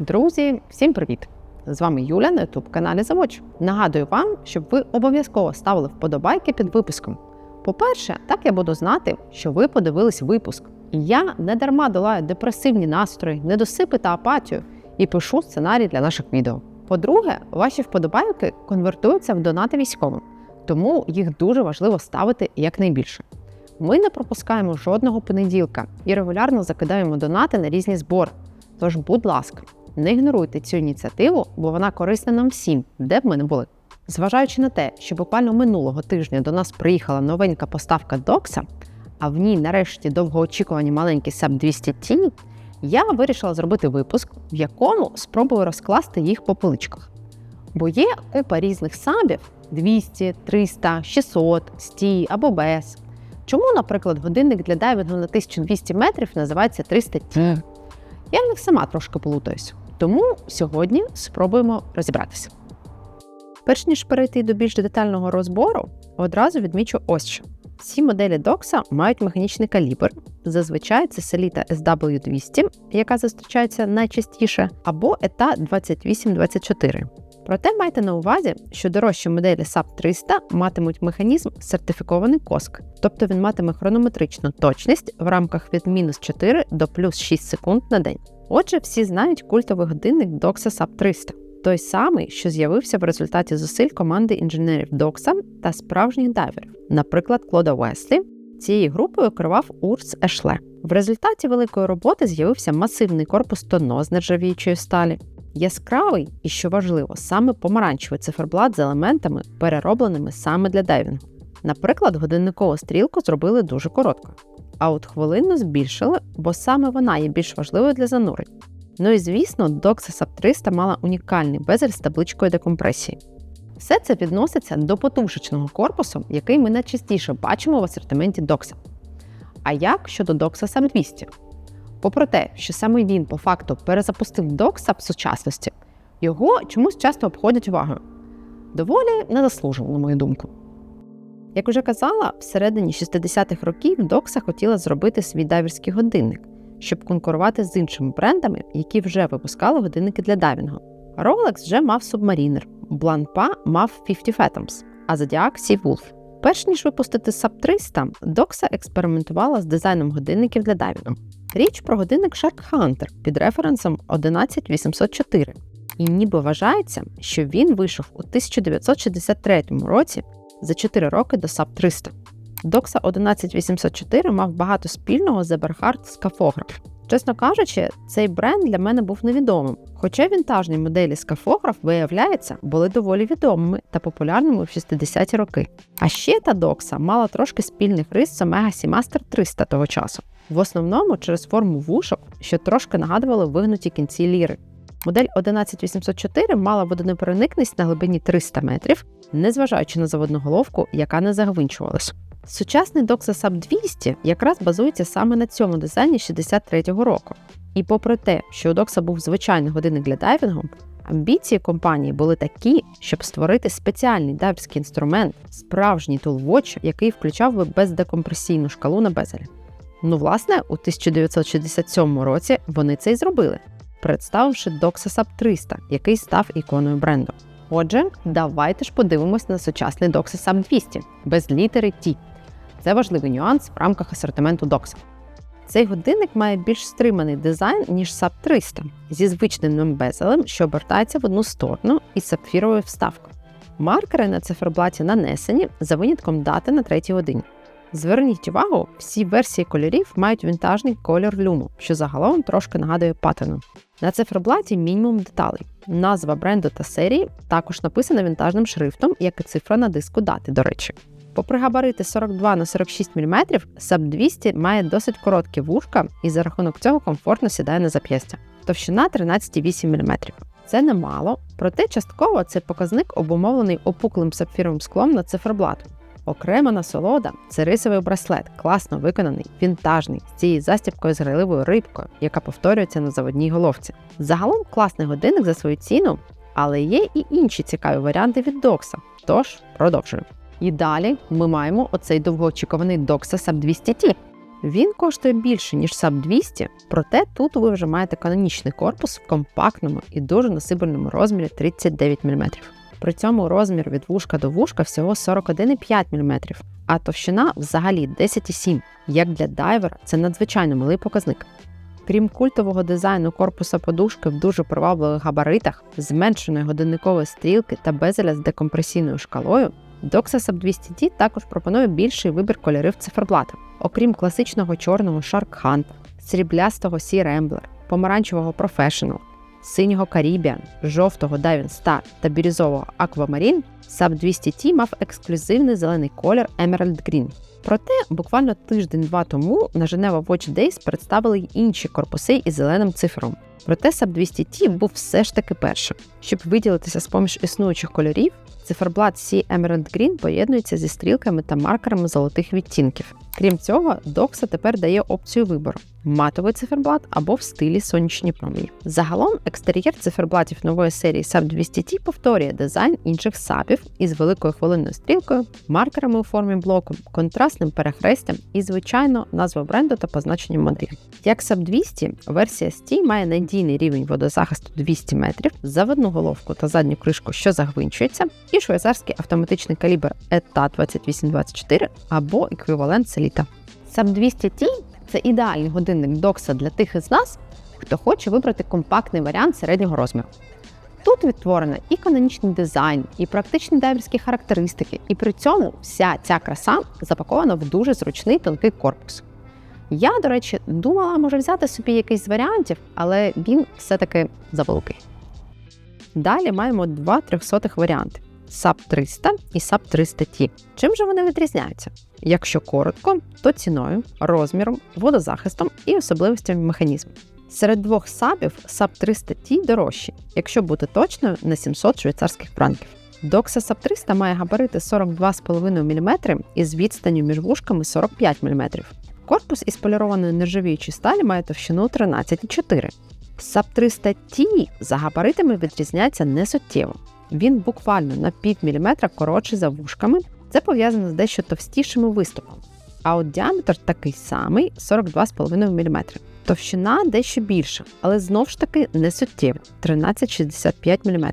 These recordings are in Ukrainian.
Друзі, всім привіт! З вами Юля на youtube каналі Завоч. Нагадую вам, щоб ви обов'язково ставили вподобайки під випуском. По-перше, так я буду знати, що ви подивились випуск. Я не дарма долаю депресивні настрої, недосипи та апатію і пишу сценарій для наших відео. По-друге, ваші вподобайки конвертуються в донати військовим, тому їх дуже важливо ставити якнайбільше. Ми не пропускаємо жодного понеділка і регулярно закидаємо донати на різні збори. Тож, будь ласка, не ігноруйте цю ініціативу, бо вона корисна нам всім, де б ми не були. Зважаючи на те, що буквально минулого тижня до нас приїхала новенька поставка Докса, а в ній нарешті довгоочікувані маленькі SAP 200 t я вирішила зробити випуск, в якому спробую розкласти їх по поличках. Бо є купа різних сабів 200, 300, 600, 100 або без. Чому, наприклад, годинник для дайвінгу на 1200 метрів називається 300 t Я в них сама трошки плутаюсь. Тому сьогодні спробуємо розібратися. Перш ніж перейти до більш детального розбору, одразу відмічу ось що. Всі моделі Докса мають механічний калібр. Зазвичай це селіта SW200, яка зустрічається найчастіше, або ETA 2824. Проте майте на увазі, що дорожчі моделі SAP 300 матимуть механізм сертифікований коск, тобто він матиме хронометричну точність в рамках від мінус 4 до плюс 6 секунд на день. Отже, всі знають культовий годинник Doxa SAP 300, той самий, що з'явився в результаті зусиль команди інженерів Doxa та справжніх дайверів, наприклад, Клода Веслі. Цією групою керував Урс Ешле. В результаті великої роботи з'явився масивний корпус тоно з нержавіючої сталі, яскравий і, що важливо, саме помаранчевий циферблат з елементами, переробленими саме для дайвінгу. Наприклад, годинникову стрілку зробили дуже коротко, а от хвилину збільшили, бо саме вона є більш важливою для занурень. Ну і звісно, Doxa SAP 300 мала унікальний безель з табличкою декомпресії. Все це відноситься до потушечного корпусу, який ми найчастіше бачимо в асортименті Doxa. А як щодо Doxa SAP 200? Попри те, що саме він по факту перезапустив Doxa в сучасності, його чомусь часто обходять увагою. Доволі незаслужено, на мою думку. Як уже казала, всередині 60-х років Doxa хотіла зробити свій дайверський годинник, щоб конкурувати з іншими брендами, які вже випускали годинники для дайвінгу. Rolex вже мав Submariner, Blancpain мав 50 Fathoms, а Zodiac Sea Wolf. Перш ніж випустити SAP 300, Doxa експериментувала з дизайном годинників для дайвінгу. Річ про годинник Shark Hunter під референсом 11804. І ніби вважається, що він вийшов у 1963 році за 4 роки до SAP 300. Doxa 11804 мав багато спільного з Eberhard скафограф. Чесно кажучи, цей бренд для мене був невідомим, хоча вінтажні моделі скафограф, виявляється, були доволі відомими та популярними в 60-ті роки. А ще та Doxa мала трошки спільних рис з Omega Seamaster 300 того часу, в основному через форму вушок, що трошки нагадували вигнуті кінці ліри. Модель 11804 мала водонепроникність на глибині 300 метрів, незважаючи на заводну головку, яка не загвинчувалась. Сучасний Doxa SAP 200 якраз базується саме на цьому дизайні 63-го року. І попри те, що у Doxa був звичайний годинник для дайвінгу, амбіції компанії були такі, щоб створити спеціальний дайверський інструмент, справжній тулвоч, який включав би бездекомпресійну шкалу на безелі. Ну, власне, у 1967 році вони це й зробили, представивши Doxa SAP 300, який став іконою бренду. Отже, давайте ж подивимось на сучасний Doxa SAP 200 без літери T. Це важливий нюанс в рамках асортименту Doxa. Цей годинник має більш стриманий дизайн, ніж SAP 300 зі звичним безелем, що обертається в одну сторону із сапфіровою вставкою. Маркери на циферблаті нанесені за винятком дати на третій годині. Зверніть увагу, всі версії кольорів мають вінтажний кольор люму, що загалом трошки нагадує паттерну. На циферблаті мінімум деталей. Назва бренду та серії також написана вінтажним шрифтом, як і цифра на диску дати, до речі. Попри габарити 42 на 46 мм, SAP 200 має досить короткі вушка і за рахунок цього комфортно сідає на зап'ястя. Товщина 13,8 мм. Це немало, проте частково цей показник обумовлений опуклим сапфіровим склом на циферблату. Окрема насолода це рисовий браслет, класно виконаний, вінтажний, з цією застібкою з гриливою рибкою, яка повторюється на заводній головці. Загалом класний годинник за свою ціну, але є і інші цікаві варіанти від Докса. Тож продовжуємо. І далі ми маємо оцей довгоочікуваний Doxa SAP 200 t Він коштує більше, ніж SAP 200, проте тут ви вже маєте канонічний корпус в компактному і дуже насибельному розмірі 39 мм. При цьому розмір від вушка до вушка всього 41,5 мм, а товщина взагалі 10,7 Як для дайвера, це надзвичайно малий показник. Крім культового дизайну корпуса подушки в дуже привабливих габаритах, зменшеної годинникової стрілки та безеля з декомпресійною шкалою, Doxa Sub 200T також пропонує більший вибір кольорів циферблата. Окрім класичного чорного Shark Hunter, сріблястого Sea Rambler, помаранчевого Professional, синього Caribbean, жовтого Diving Star та бірюзового Aquamarine, Sub 200T мав ексклюзивний зелений колір Emerald Green. Проте буквально тиждень-два тому на Geneva Watch Days представили й інші корпуси із зеленим цифром. Проте Sub 200T був все ж таки першим. Щоб виділитися з поміж існуючих кольорів, циферблат Sea Emerald Green поєднується зі стрілками та маркерами золотих відтінків. Крім цього, Doxa тепер дає опцію вибору: матовий циферблат або в стилі сонячні промені. Загалом, екстер'єр циферблатів нової серії SAP 200T повторює дизайн інших сапів із великою хвилинною стрілкою, маркерами у формі блоку, контрастним перехрестям і, звичайно, назвою бренду та позначенням моделі. Як SAP 200, версія ST має надійний рівень водозахисту 200 метрів, заводну головку та задню кришку, що загвинчується, і швейцарський автоматичний калібр ETA 2824 або еквівалент Селіта. SAP 200T це ідеальний годинник докса для тих із нас, хто хоче вибрати компактний варіант середнього розміру. Тут відтворено і канонічний дизайн, і практичні дайверські характеристики, і при цьому вся ця краса запакована в дуже зручний тонкий корпус. Я, до речі, думала, може взяти собі якийсь з варіантів, але він все-таки завеликий. Далі маємо два трьохсотих варіанти: SAP 300 і SAP 300 T. Чим же вони відрізняються? Якщо коротко, то ціною, розміром, водозахистом і особливостями механізму. Серед двох сабів SAP 300 T дорожчі, якщо бути точною, на 700 швейцарських франків. Doxa SAP 300 має габарити 42,5 мм із відстанню між вушками 45 мм. Корпус із полірованої нержавіючої сталі має товщину 13,4 SAP 300 T за габаритами відрізняється несуттєво. Він буквально на пів коротший за вушками. Це пов'язано з дещо товстішими виступами. А от діаметр такий самий 42,5 мм. Товщина дещо більша, але знов ж таки не суттєва 13,65 мм.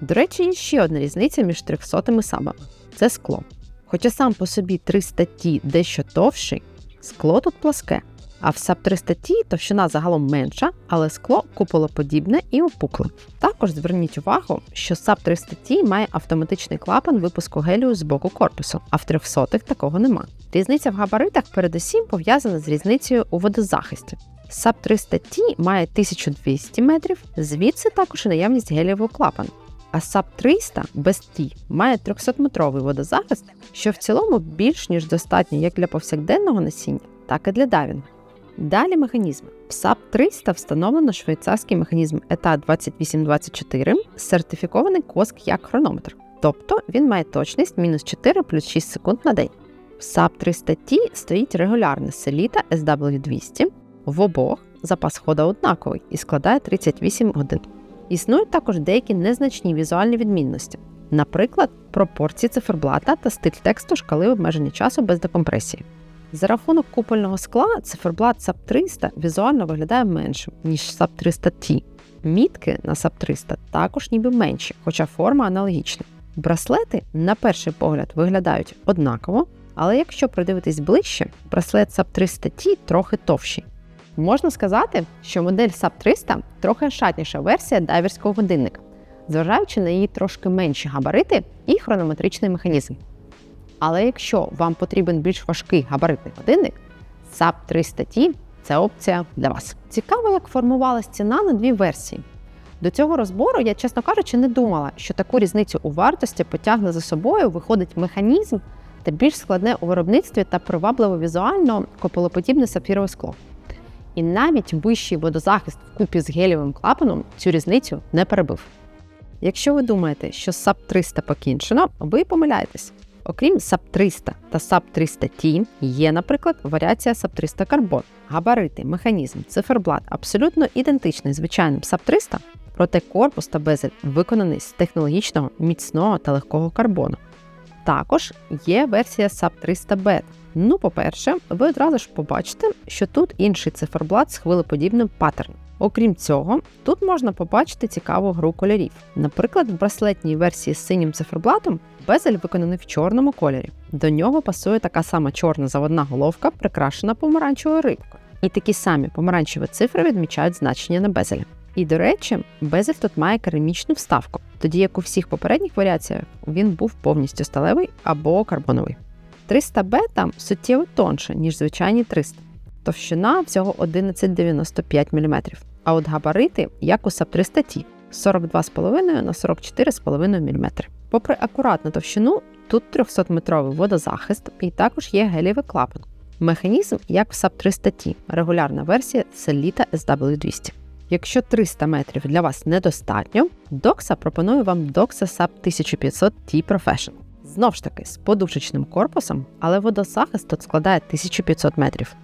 До речі, є ще одна різниця між 300 сабами це скло. Хоча сам по собі 300 ті дещо товщий, скло тут пласке. А в SAP 300 T товщина загалом менша, але скло куполоподібне і опукле. Також зверніть увагу, що SAP 300 T має автоматичний клапан випуску гелію з боку корпусу, а в 300 такого нема. Різниця в габаритах передусім пов'язана з різницею у водозахисті. SAP 300 T має 1200 метрів, звідси також і наявність гелієвого клапану. А SAP 300 без T має 300-метровий водозахист, що в цілому більш ніж достатньо як для повсякденного носіння, так і для дайвінгу. Далі механізми. В SAP 300 встановлено швейцарський механізм ETA 2824, сертифікований коск як хронометр. Тобто він має точність мінус 4 плюс 6 секунд на день. В SAP 300 T стоїть регулярне селіта SW200. В обох запас хода однаковий і складає 38 годин. Існують також деякі незначні візуальні відмінності, наприклад, пропорції циферблата та стиль тексту шкали обмеження часу без декомпресії. За рахунок купольного скла циферблат SAP 300 візуально виглядає меншим, ніж SAP 300 T. Мітки на SAP 300 також ніби менші, хоча форма аналогічна. Браслети, на перший погляд, виглядають однаково, але якщо придивитись ближче, браслет SAP 300 T трохи товщий. Можна сказати, що модель SAP 300 трохи шатніша версія дайверського годинника, зважаючи на її трошки менші габарити і хронометричний механізм. Але якщо вам потрібен більш важкий габаритний годинник, SAP 300 T це опція для вас. Цікаво, як формувалася ціна на дві версії. До цього розбору я, чесно кажучи, не думала, що таку різницю у вартості потягне за собою виходить механізм та більш складне у виробництві та привабливо візуально кополоподібне сапфірове скло. І навіть вищий водозахист вкупі з гелієвим клапаном цю різницю не перебив. Якщо ви думаєте, що SAP 300 покінчено, ви помиляєтесь. Окрім SAP 300 та SAP 300 T, є, наприклад, варіація SAP 300 Carbon. Габарити, механізм, циферблат абсолютно ідентичний звичайним SAP 300, проте корпус та безель виконаний з технологічного, міцного та легкого карбону. Також є версія SAP 300 BET, Ну, по-перше, ви одразу ж побачите, що тут інший циферблат з хвилеподібним паттерном. Окрім цього, тут можна побачити цікаву гру кольорів. Наприклад, в браслетній версії з синім циферблатом безель виконаний в чорному кольорі. До нього пасує така сама чорна заводна головка, прикрашена помаранчевою рибкою. І такі самі помаранчеві цифри відмічають значення на безелі. І до речі, безель тут має керамічну вставку, тоді як у всіх попередніх варіаціях він був повністю сталевий або карбоновий. 300 бета суттєво тонше, ніж звичайні 300. Товщина всього 11,95 мм. А от габарити, як у SAP 300 T 42,5 на 44,5 мм. Попри акуратну товщину, тут 300-метровий водозахист і також є гелєвий клапан. Механізм, як в SAP 300 T, регулярна версія Selita SW200. Якщо 300 метрів для вас недостатньо, Doxa пропонує вам Doxa SAP 1500 T Professional. Знов ж таки, з подушечним корпусом, але водозахист тут складає 1500 метрів.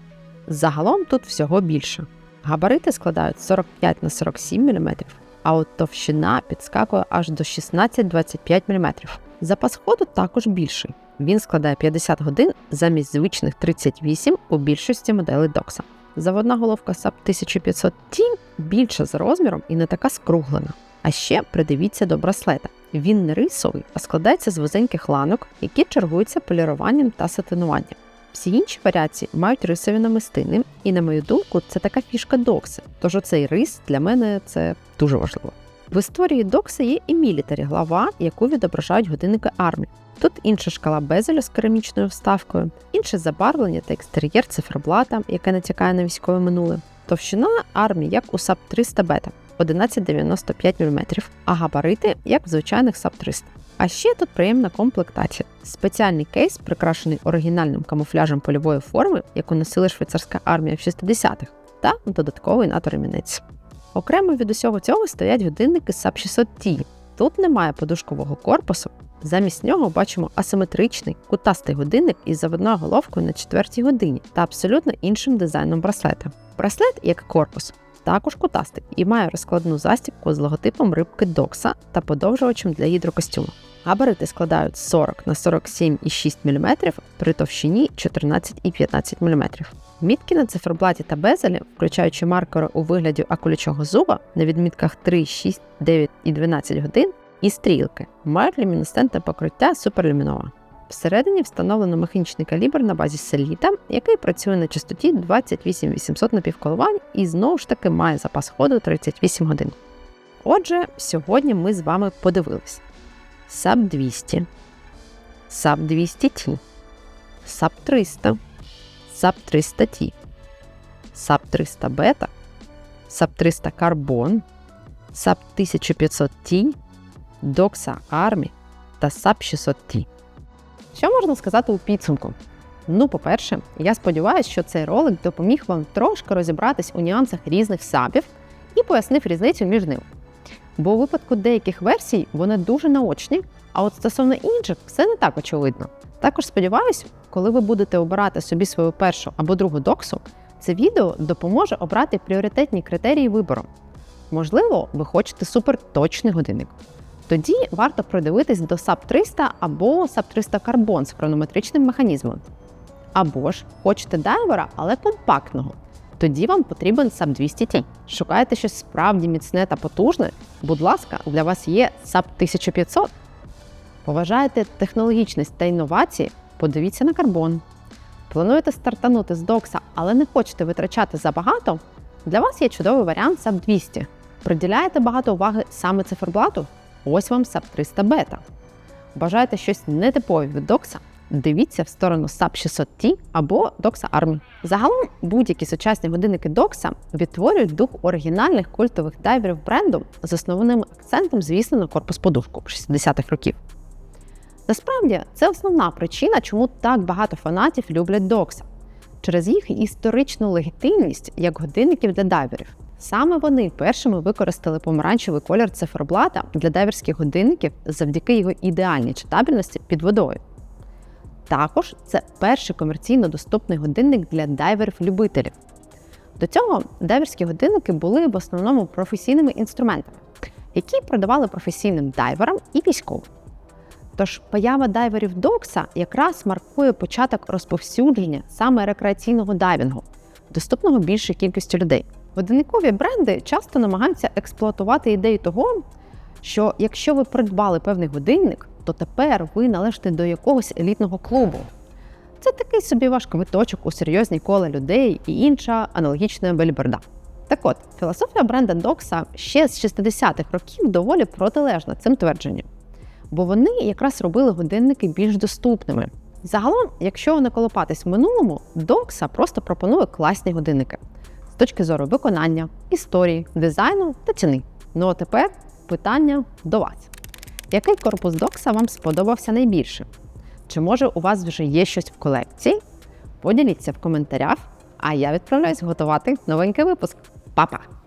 Загалом тут всього більше. Габарити складають 45 на 47 мм, а от товщина підскакує аж до 16-25 мм. Запас ходу також більший. Він складає 50 годин замість звичних 38 у більшості моделей Doxa. Заводна головка SAP 1500 T більша за розміром і не така скруглена. А ще придивіться до браслета. Він не рисовий, а складається з вузеньких ланок, які чергуються поліруванням та сатинуванням. Всі інші варіації мають рисові намистини, і, на мою думку, це така фішка докси. Тож оцей рис для мене це дуже важливо. В історії докси є і мілітарі глава, яку відображають годинники армії. Тут інша шкала безелю з керамічною вставкою, інше забарвлення та екстер'єр циферблата, яке натякає на військове минуле. Товщина армії, як у САП 300 бета 1195 мм, а габарити, як в звичайних САП 300. А ще тут приємна комплектація. Спеціальний кейс, прикрашений оригінальним камуфляжем польової форми, яку носила швейцарська армія в 60-х, та додатковий НАТО ремінець. Окремо від усього цього стоять годинники SAP 600 T. Тут немає подушкового корпусу. Замість нього бачимо асиметричний кутастий годинник із заводною головкою на четвертій годині та абсолютно іншим дизайном браслета. Браслет, як корпус, також кутастий і має розкладну застібку з логотипом рибки Докса та подовжувачем для гідрокостюму. Габарити складають 40 на 47,6 мм при товщині 14,15 мм. Мітки на циферблаті та безелі, включаючи маркери у вигляді акулячого зуба на відмітках 3, 6, 9 і 12 годин, і стрілки, мають люмінесцентне покриття суперлюмінова. Всередині встановлено механічний калібр на базі селіта, який працює на частоті 28800 напівколивань і знову ж таки має запас ходу 38 годин. Отже, сьогодні ми з вами подивились. SAP 200, SAP 200 T, SAP 300, SAP 300 T, SAP 300 Beta, SAP 300 Carbon, SAP 1500 T, Doxa Army та SAP 600 T. Що можна сказати у підсумку? Ну, по-перше, я сподіваюся, що цей ролик допоміг вам трошки розібратись у нюансах різних сапів і пояснив різницю між ними. Бо у випадку деяких версій вони дуже наочні, а от стосовно інших все не так очевидно. Також сподіваюся, коли ви будете обирати собі свою першу або другу доксу, це відео допоможе обрати пріоритетні критерії вибору. Можливо, ви хочете суперточний годинник. Тоді варто придивитись до SAP 300 або SAP 300 Carbon з хронометричним механізмом. Або ж хочете дайвера, але компактного. Тоді вам потрібен SAP 200 T. Шукаєте щось справді міцне та потужне? Будь ласка, для вас є SAP 1500. Поважаєте технологічність та інновації? Подивіться на карбон. Плануєте стартанути з докса, але не хочете витрачати забагато? Для вас є чудовий варіант SAP 200. Приділяєте багато уваги саме циферблату? Ось вам SAP 300 бета. Бажаєте щось нетипове від докса? Дивіться в сторону SAP 600 T або Doxa Army. Загалом будь-які сучасні годинники Doxa відтворюють дух оригінальних культових дайверів бренду з основним акцентом, звісно, на корпус подушку 60-х років. Насправді, це основна причина, чому так багато фанатів люблять Doxa. через їх історичну легітимність як годинників для дайверів. Саме вони першими використали помаранчевий колір циферблата для дайверських годинників завдяки його ідеальній читабельності під водою. Також це перший комерційно доступний годинник для дайверів-любителів. До цього дайверські годинники були в основному професійними інструментами, які продавали професійним дайверам і військовим. Тож поява дайверів Докса якраз маркує початок розповсюдження саме рекреаційного дайвінгу, доступного більшій кількості людей. Годинникові бренди часто намагаються експлуатувати ідею того, що якщо ви придбали певний годинник, то тепер ви належите до якогось елітного клубу. Це такий собі ваш квиточок у серйозні кола людей і інша аналогічна бельберда. Так от, філософія бренда Докса ще з 60-х років доволі протилежна цим твердженням, бо вони якраз робили годинники більш доступними. Загалом, якщо не колопатись в минулому, Докса просто пропонує класні годинники з точки зору виконання, історії, дизайну та ціни. Ну а тепер питання до вас: який корпус Докса вам сподобався найбільше? Чи може у вас вже є щось в колекції? Поділіться в коментарях, а я відправляюсь готувати новенький випуск. Па-па!